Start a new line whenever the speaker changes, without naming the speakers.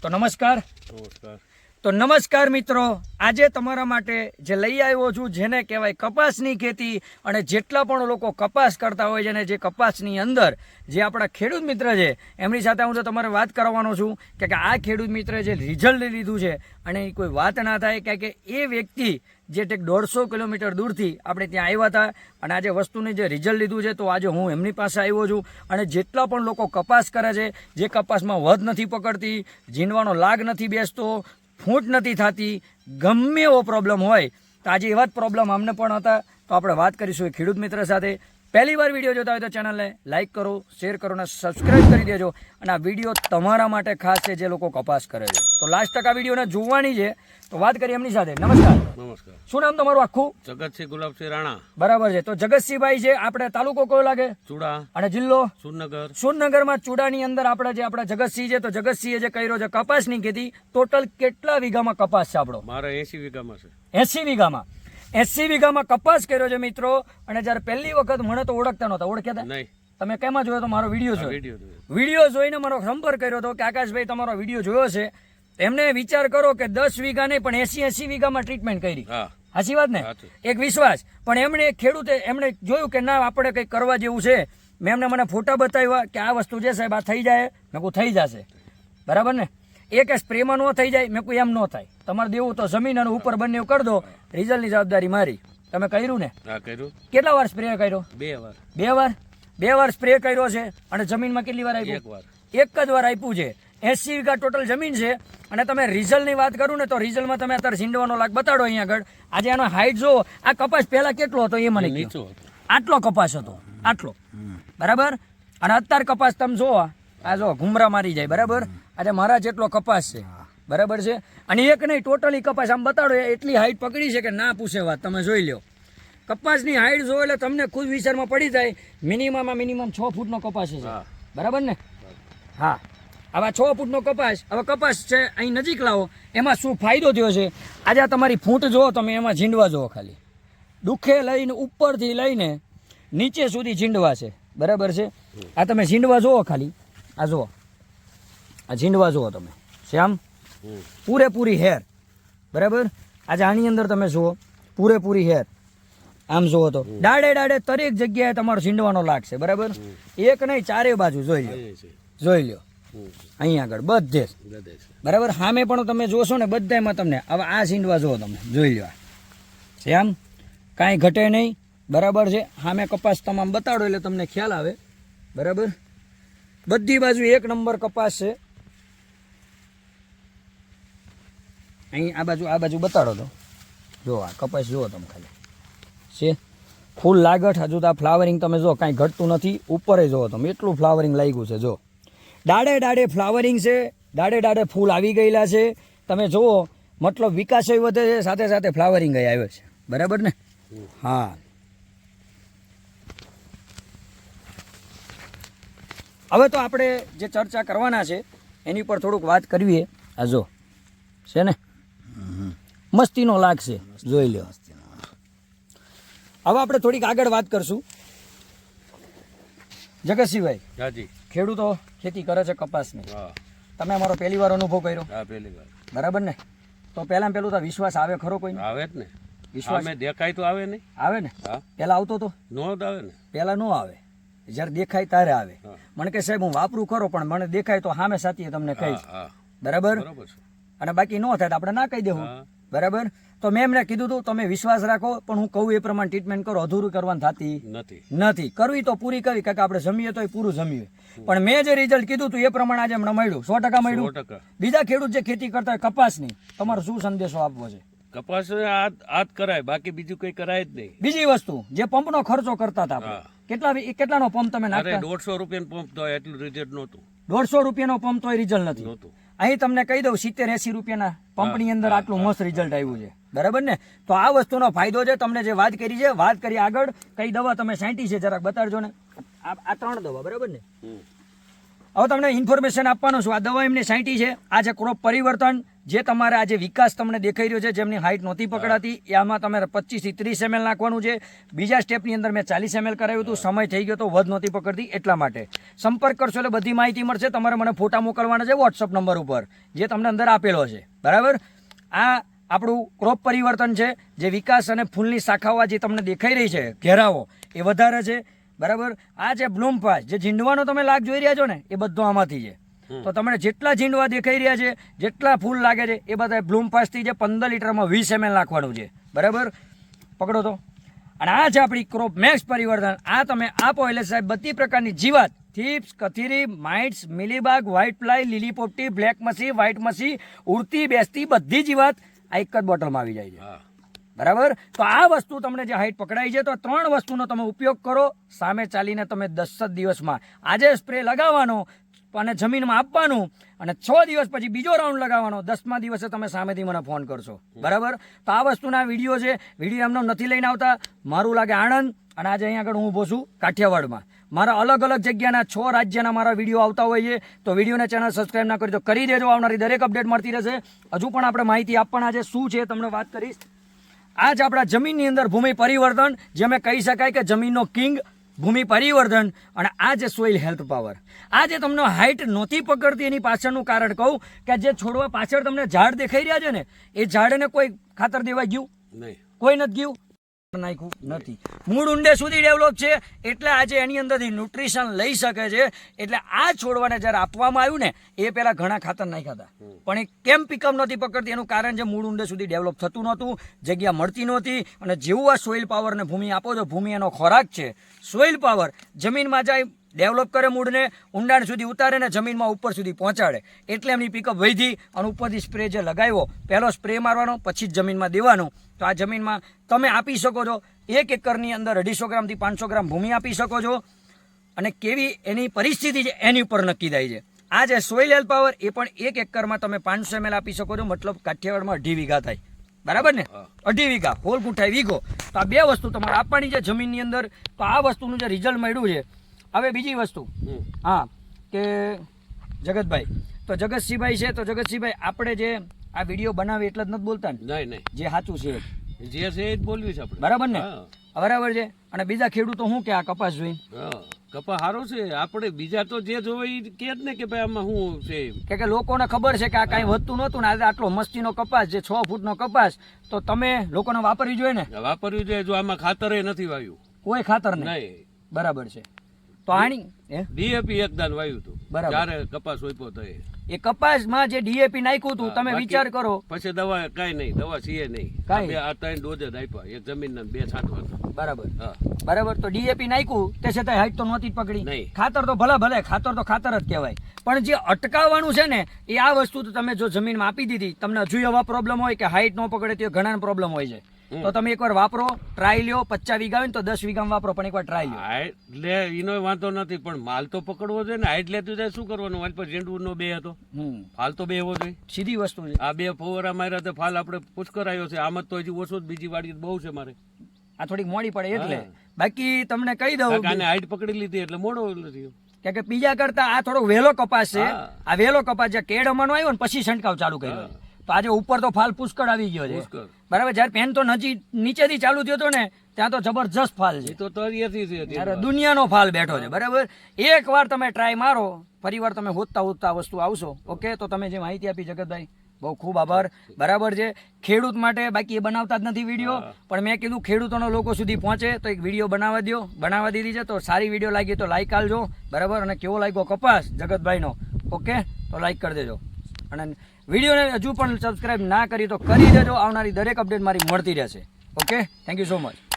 તો નમસ્કાર.
નમસ્કાર.
તો નમસ્કાર મિત્રો, આજે તમારા માટે જે લઈ આવ્યો છું, જેને કહેવાય કપાસની ખેતી અને જેટલા પણ લોકો કપાસ કરતા હોય છે ને જે કપાસની અંદર જે આપણા ખેડૂત મિત્ર છે, એમની સાથે હું તો તમારે વાત કરવાનો છું કે આ ખેડૂત મિત્રે જે રિઝલ્ટ લીધું છે અને એ કોઈ વાત ના થાય કારણ કે એ વ્યક્તિ જે ટેક દોઢસો કિલોમીટર દૂરથી આપણે ત્યાં આવ્યા હતા અને આજે વસ્તુની જે રિઝલ્ટ લીધું છે, તો આજે હું એમની પાસે આવ્યો છું અને જેટલા પણ લોકો કપાસ કરે છે, જે કપાસમાં વધ નથી પકડતી, ઝીંડવાનો લાગ નથી બેસતો ફૂંટ નથી થતી, ગમે એવો પ્રોબ્લેમ હોય, તો આજે એવા જ પ્રોબ્લેમ અમને પણ હતા, તો આપણે વાત કરીશું એ ખેડૂત મિત્ર સાથે. પહેલી વાર વીડિયો જોતા હોય તો ચેનલને લાઇક કરો શેર કરો અને સબસ્ક્રાઇબ કરી દેજો. અને આ વીડિયો તમારા માટે ખાસ છે જે લોકો કપાસ કરે છે. તો લાસ્ટ ટકા વિડીયોને જોવાની છે. તો વાત કરીએ એમની સાથે. નમસ્કાર.
નમસ્કાર.
શું નામ તમારું આખું?
જગતસિંહ ગુલાબસિંહ રાણા.
બરાબર છે. તો જગતસિંહભાઈ છે. આપણે તાલુકો કયો લાગે?
ચુડા.
અને જિલ્લો?
સુરનગર.
સુરનગરમાં ચૂડાની અંદર આપણે જે આપણા જગતસિંહ છે તો જગતસિંહે જે કર્યો છે કપાસની ખેતી ટોટલ કેટલા વીઘામાં કપાસ છે આપણો?
મારે એસી વીઘામાં છે.
એસી વીઘામાં. એસી વીઘામાં કપાસ કર્યો છે મિત્રો. અને જ્યારે પહેલી વખત મને તો ઓળખતા નહોતા. ઓળખ્યા તમે કેમાં જોયો તો મારો વીડિયો જોયો?
વીડિયો
જોઈને મારો સંપર્ક કર્યો હતો કે આકાશભાઈ તમારો વીડિયો જોયો છે. એમને વિચાર કરો કે દસ વીઘા નહીં પણ એસી એસી વીઘામાં ટ્રીટમેન્ટ કરી. સાચી વાત ને? એક વિશ્વાસ. પણ એમણે એક ખેડૂતે એમણે જોયું કે ના આપણે કંઈક કરવા જેવું છે. મેં એમને મને ફોટા બતાવ્યા કે આ વસ્તુ છે સાહેબ આ થઈ જાય. મેં કહું થઈ જશે. બરાબર ને? એ કે સ્પ્રેમાં ન થઈ જાય મેં કહું એમ ન થાય. તમારે દેવું તો જમીન અને ઉપર બંને કરી દો. રિઝલ્ટની જવાબદારી મારી. તમે કર્યું ને?
હા કર્યું.
કેટલા વાર સ્પ્રે કર્યો?
બે વાર.
બે વાર? બે વાર સ્પ્રે કર્યો છે અને જમીનમાં કેટલી વાર આપ્યું?
એક વાર.
એક જ વાર આપ્યું છે. એસી વીઘા ટોટલ જમીન છે. અને તમે રિઝલ્ટની વાત કરું ને તો રિઝલ્ટમાં તમે અત્યારે ઝીંડવાનો લાગ બતાડો અહીંયા આગળ. આજે એનો હાઈટ જો આ કપાસ પહેલા કેટલો હતો એ મને
નીચો
આટલો કપાસ હતો. આટલો. બરાબર? અને અત્યારે કપાસ તમે જોવા આ જો ઘુમરા મારી જાય. બરાબર? આજે મારા જેટલો કપાસ છે. બરાબર છે? અને એક નહીં ટોટલી કપાસ આમ બતાડો એટલી હાઈટ પકડી છે કે ના પૂછે વાત તમે જોઈ લો કપાસની હાઈટ જો એટલે તમને ખુદ વિચારમાં પડી જાય મિનિમમમાં મિનિમમ છ ફૂટનો કપાસ છે. બરાબર ને? હા. આવા છ ફૂટનો કપાસ હવે કપાસ છે અહીં નજીક લાવો એમાં શું ફાયદો થયો છે? આજે આ તમારી ફૂટ જુઓ તમે એમાં ઝીંડવા જુઓ ખાલી. દુઃખે લઈને ઉપરથી લઈને નીચે સુધી ઝીંડવા છે. બરાબર છે? આ તમે ઝીંડવા જુઓ ખાલી. આ જુઓ. આ ઝીંડવા જુઓ તમે. શ્યામ. પૂરેપૂરી હેર. બરાબર? આજે આની અંદર તમે જુઓ પૂરેપૂરી હેર. આમ જુઓ તો. દાડે દાડે દરેક જગ્યાએ તમારો ઝીંડવાનો લાગશે બરાબર? એક નહીં ચારે બાજુ જોઈ લો જોઈ લો
અહીંયા
અહીં આગળ બધે
છે.
બરાબર? સામે પણ તમે જોશો ને બધામાં તમને હવે આ ઝીંડવા જુઓ તમે જોઈ લો આ. શ્યામ કાંઈ ઘટે નહીં બરાબર છે? સામે કપાસ તમામ બતાડો એટલે તમને ખ્યાલ આવે. બરાબર? બધી બાજુ એક નંબર કપાસ છે. અહીં આ બાજુ આ બાજુ બતાડો તો. જો આ કપાસ જુઓ તમે ખાલી. છે? ફૂલ લાગઠ હજુ તો આ ફ્લાવરિંગ તમે જો, કાંઈ ઘટતું નથી. ઉપર જુઓ તમે, એટલું ફ્લાવરિંગ લાગ્યું છે, જો. ડાડે ડાડે ફ્લાવરિંગ છે ડાડે દાડે ફૂલ આવી ગયેલા છે. તમે જુઓ, મતલબ વિકાસ વધે છે, સાથે સાથે ફ્લાવરિંગ આવ્યો છે. બરાબર ને? હા. હવે તો આપણે જે ચર્ચા કરવાના છે, એની પર થોડુંક વાત કરવીએ આ જો. છે ને? મસ્તીનો લાગશે જોઈ લો હવે આપણે થોડીક આગળ વાત કરશું. જગતસિંહભાઈ
હાજી.
ખેડૂતો ખેતી કરે છે કપાસની. તમે અમારો પહેલી વાર અનુભવ કર્યો.
હા પેલી વાર.
બરાબર ને? તો પહેલા પહેલું તો વિશ્વાસ આવે ખરો કોઈ
આવે જ ને.
વિશ્વાસ
દેખાય તો આવે નહીં
આવે ને? પહેલા આવતો તો?
નો આવે ને.
પહેલા નો આવે. જ્યારે દેખાય ત્યારે આવે. મને કે સાહેબ હું વાપરું ખરો પણ મને દેખાય તો સામે સાથીએ તમને કહીશ. બરાબર? અને બાકી ન થાય તો આપણે ના કહી દેવું. બરાબર? તો મેં એમને કીધું હતું તમે વિશ્વાસ રાખો પણ હું કહું એ પ્રમાણે ટ્રીટમેન્ટ કરો. અધૂરું કરવાની થતી
નથી.
નથી. કરવી તો પૂરી કરવી કારણ કે આપણે જમીએ તો પૂરું જમીએ. પણ મેં જે રિઝલ્ટ કીધું હતું એ પ્રમાણે આજે હમણાં મળ્યું. સો ટકા મળ્યું. બીજા ખેડૂત જે ખેતી કરતા હોય કપાસની તમારો શું સંદેશો આપવો છે?
કપાસ આ કરાય બાકી બીજું કઈ કરાય જ નહીં.
બીજી વસ્તુ જે પંપનો ખર્ચો કરતા હતા કેટલા કેટલાનો પંપ તમે નાખતા?
દોઢસો રૂપિયાનો પંપ તો એટલું રિઝલ્ટ નહોતું.
દોઢસો રૂપિયાનો પંપ તો રિઝલ્ટ નથી.
નહોતું.
અહીં તમને કહી દઉં સિત્તેર એસી રૂપિયાના પંપની અંદર આટલું મસ્ત રિઝલ્ટ આવ્યું છે. બરાબર ને? તો આ વસ્તુનો ફાયદો છે તમને જે વાત કરી છે વાત કરી આગળ કઈ દવા તમે સાંટી છે જરાક બતાડજો ને. આ આ ત્રણ દવા બરાબર ને? હવે તમને ઇન્ફોર્મેશન આપવાનો છું આ દવા એમને સાંટી છે. આ છે ક્રોપ પરિવર્તન. જે તમારે આજે વિકાસ તમને દેખાઈ રહ્યો છે જેમની હાઇટ નહોતી પકડાતી એમાં તમારે પચીસથી ત્રીસ એમએલ નાખવાનું છે. બીજા સ્ટેપની અંદર મેં ચાલીસ એમએલ કરાવ્યું હતું સમય થઈ ગયો તો વધ નહોતી પકડતી એટલા માટે. સંપર્ક કરશો એટલે બધી માહિતી મળશે તમારે મને ફોટા મોકલવાના છે વોટ્સઅપ નંબર ઉપર જે તમને અંદર આપેલો છે. બરાબર? આ આપણું ક્રોપ પરિવર્તન છે જે વિકાસ અને ફૂલની શાખાઓ જે તમને દેખાઈ રહી છે ઘેરાવો એ વધારે છે. બરાબર? આ જે બ્લૂમ પાસ જે ઝીંડવાનો તમે લાગ જોઈ રહ્યા છો ને એ બધો આમાંથી છે. તો તમને જેટલા ઝીંડવા દેખાઈ રહ્યા છે જેટલા ફૂલ લાગે છે એ બધા બ્લૂમ પાસથી જે પંદર લીટરમાં વીસ એમએલ નાખવાનું છે. બરાબર? પકડો તો. અને આ છે આપણી ક્રોપ મેક્સ પરિવર્તન. આ તમે આપો એટલે સાહેબ બધી પ્રકારની જીવાત. થીપ્સ કથીરી માઇટ્સ મિલીબાગ વ્હાઇટ ફ્લાય લીલી પોપટી બ્લેક મસી વ્હાઇટ મસી ઉડતી બેસતી બધી જીવાત આ એક જ બોટલમાં આવી જાય છે. બરાબર? તો આ વસ્તુ તમને જે હાઈટ પકડાઈ છે તો ત્રણ વસ્તુનો તમે ઉપયોગ કરો. સામે ચાલીને તમે દસ જ દિવસમાં. આજે સ્પ્રે લગાવવાનો અને જમીનમાં આપવાનું અને છ દિવસ પછી બીજો રાઉન્ડ લગાવવાનો. દસમા દિવસે તમે સામેથી મને ફોન કરશો. બરાબર? તો આ વસ્તુના વીડિયો છે. વીડિયો એમનો નથી લઈને આવતા. મારું લાગે આણંદ અને આજે અહીંયા આગળ હું ઊભો છું કાઠિયાવાડમાં. મારા અલગ અલગ જગ્યાના છ રાજ્યના મારા વીડિયો આવતા હોય છે. તો વિડીયોને ચેનલ સબસ્ક્રાઇબ ના કરી તો કરી દેજો. આવનારી દરેક અપડેટ મળતી રહેશે. હજુ પણ આપણે માહિતી આપવાના છે શું છે તમને વાત કરીશ. આજ આપણા જમીનની અંદર ભૂમિ પરિવર્તન જે અમે કહી શકાય કે જમીનનો કિંગ ભૂમિ પરિવર્તન અને આ જે સોઇલ હેલ્થ પાવર. આ જે તમને હાઇટ નહોતી પકડતી એની પાછળનું કારણ કહું કે જે છોડવા પાછળ તમને ઝાડ દેખાઈ રહ્યા છે ને એ ઝાડને કોઈ ખાતર દેવા ગયું?
નહીં.
કોઈ નથી ગયું? નાખ્યું નથી. મૂળ ઊંડે સુધી ડેવલપ છે એટલે આજે એની અંદરથી ન્યુટ્રિશન લઈ શકે છે એટલે આ છોડવાને જ્યારે આપવામાં આવ્યું ને એ પહેલાં ઘણા ખાતર નાખ્યા હતા. પણ એ કેમ પિકઅપ નથી પકડતી? એનું કારણ છે મૂળ ઊંડે સુધી ડેવલપ થતું નહોતું જગ્યા મળતી નહોતી અને જેવું આ સોઇલ પાવરને ભૂમિ આપો છો ભૂમિ એનો ખોરાક છે. સોઇલ પાવર જમીનમાં જાય ડેવલપ કરે મૂળને ઊંડાણ સુધી ઉતારે ને જમીનમાં ઉપર સુધી પહોંચાડે. એટલે એમની પિકઅપ વધી અને ઉપરથી સ્પ્રે જે લગાવ્યો પહેલો સ્પ્રે મારવાનો પછી જ જમીનમાં દેવાનું. તો આ જમીનમાં તમે આપી શકો છો એક એકરની અંદર અઢીસો ગ્રામથી પાંચસો ગ્રામ ભૂમિ આપી શકો છો. અને કેવી એની પરિસ્થિતિ છે એની ઉપર નક્કી થાય છે. આ જે સોઇલ હેલ્થ પાવર એ પણ એક એકરમાં તમે પાંચસો એમએલ આપી શકો છો મતલબ કાઠિયાવાડમાં અઢી વીઘા થાય. બરાબર ને? અઢી વીઘા હોલ ગુંઠાઈ વીઘો. તો આ બે વસ્તુ તમારે આપવાની છે જમીનની અંદર. તો આ વસ્તુનું જે રિઝલ્ટ મળ્યું છે હવે બીજી વસ્તુ. હા કે જગતભાઈ. તો જગતસિંહભાઈ છે તો જગતસિંહભાઈ આપણે જે આ વીડિયો બનાવી એટલે જ નથી બોલતા ને?
નહીં નહીં.
જે સાચું છે
જે છે એ જ બોલવી છે આપણે.
બરાબર ને? બરાબર છે. અને બીજા ખેડૂતો શું કે આ કપાસ
જોઈ કપા સારો છે. આપણે બીજા તો જે જોવે એ કે જ ને કે ભાઈ આમાં શું છે
કે કે લોકોને ખબર છે કે આ કાંઈ વધતું નહોતું ને આજે આટલો મસ્તીનો કપાસ જે છ ફૂટનો કપાસ તો તમે લોકોને વાપરવી જોઈએ ને?
વાપરવી જોઈએ જો આમાં ખાતરે નથી વાવ્યું
કોઈ ખાતર નહીં. બરાબર છે. તો ડીએપી એક
ડીએપી એકદાન વાવ્યું હતું.
બરાબર.
ત્યારે કપાસ સોંપ્યો તો એ.
કપાસમાં જે ડીએપી નાખ્યું હતું તમે વિચાર કરો.
પછી દવા કાંઈ નહીં દવા સીએ નહીં.
કાંઈ?
આ ત્રણ ડોઝ જ આપ્યા. એક જમીન ને બે છાંટવા હતા.
બરાબર.
હા.
બરાબર તો ડીએપી નાખ્યું તે છતાંય હાઈટ તો નહોતી પકડી.
નહીં.
ખાતર તો ભલે ભલે ખાતર તો ખાતર જ કહેવાય. પણ જે અટકાવવાનું છે ને એ આ વસ્તુ તો તમે જો જમીનમાં આપી દીધી તમને હજુ એવા પ્રોબ્લેમ હોય કે હાઈટ ન પકડે તો ઘણા પ્રોબ્લેમ હોય છે. તો તમે એકવાર વાપરો ટ્રાય લ્યો. પચાસ વીઘા હોય ને તો દસ વીઘામાં વાપરો પણ એકવાર ટ્રાય લ્યો.
એટલે એનો વાંધો નથી પણ માલ તો પકડવો જોઈએ ને. હાઈટ લેતું જાય શું કરવાનું? મારી પર ઝીંડવું નો બે હતો. ફાલ તો બે હોવો જોઈએ.
સીધી વસ્તુ છે.
આ બે ફોવરા માર્યા તો ફાલ આપણે પુષ્કર આવ્યો છે. આમ તો હજી ઓછો જ બીજી વાડી બહુ છે મારે.
આ થોડીક મોડી પડે એટલે. બાકી તમને કહી દઉં
કે આને હાઈટ પકડી લીધી એટલે મોડો નથી
કે કે બીજા કરતા આ થોડો વહેલો કપાસ છે. આ વહેલો કપાસ જે કેડ અમાનો આવ્યો ને પછી છંટકાવ ચાલુ કર્યો. આજે ઉપર તો ફાલ પુષ્કળ આવી ગયો છે. બરાબર જ્યારે પેન તો નજી નીચેથી ચાલુ થયો હતો ને ત્યાં તો જબરજસ્ત ફાલ છે.
તો
દુનિયાનો ફાલ બેઠો છે બરાબર? એક વાર તમે ટ્રાય મારો ફરીવાર તમે હોતતા હોતતા વસ્તુ આવશો ઓકે? તો તમે જે માહિતી આપી જગતભાઈ બહુ ખૂબ આભાર. બરાબર છે? ખેડૂત માટે બાકી એ બનાવતા જ નથી વીડિયો પણ મેં કીધું ખેડૂતોનો લોકો સુધી પહોંચે તો એક વીડિયો બનાવવા દો બનાવવા દીધી છે તો સારી વીડિયો લાગી તો લાઈક આલજો બરાબર? અને કેવો લાગ્યો કપાસ જગતભાઈનો ઓકે? તો લાઈક કરી દેજો. અને વિડીયોને હજુ પણ સબસ્ક્રાઇબ ના કરી તો કરી દેજો. આવનારી દરેક અપડેટ મારી મળતી રહેશે. Okay thank you so much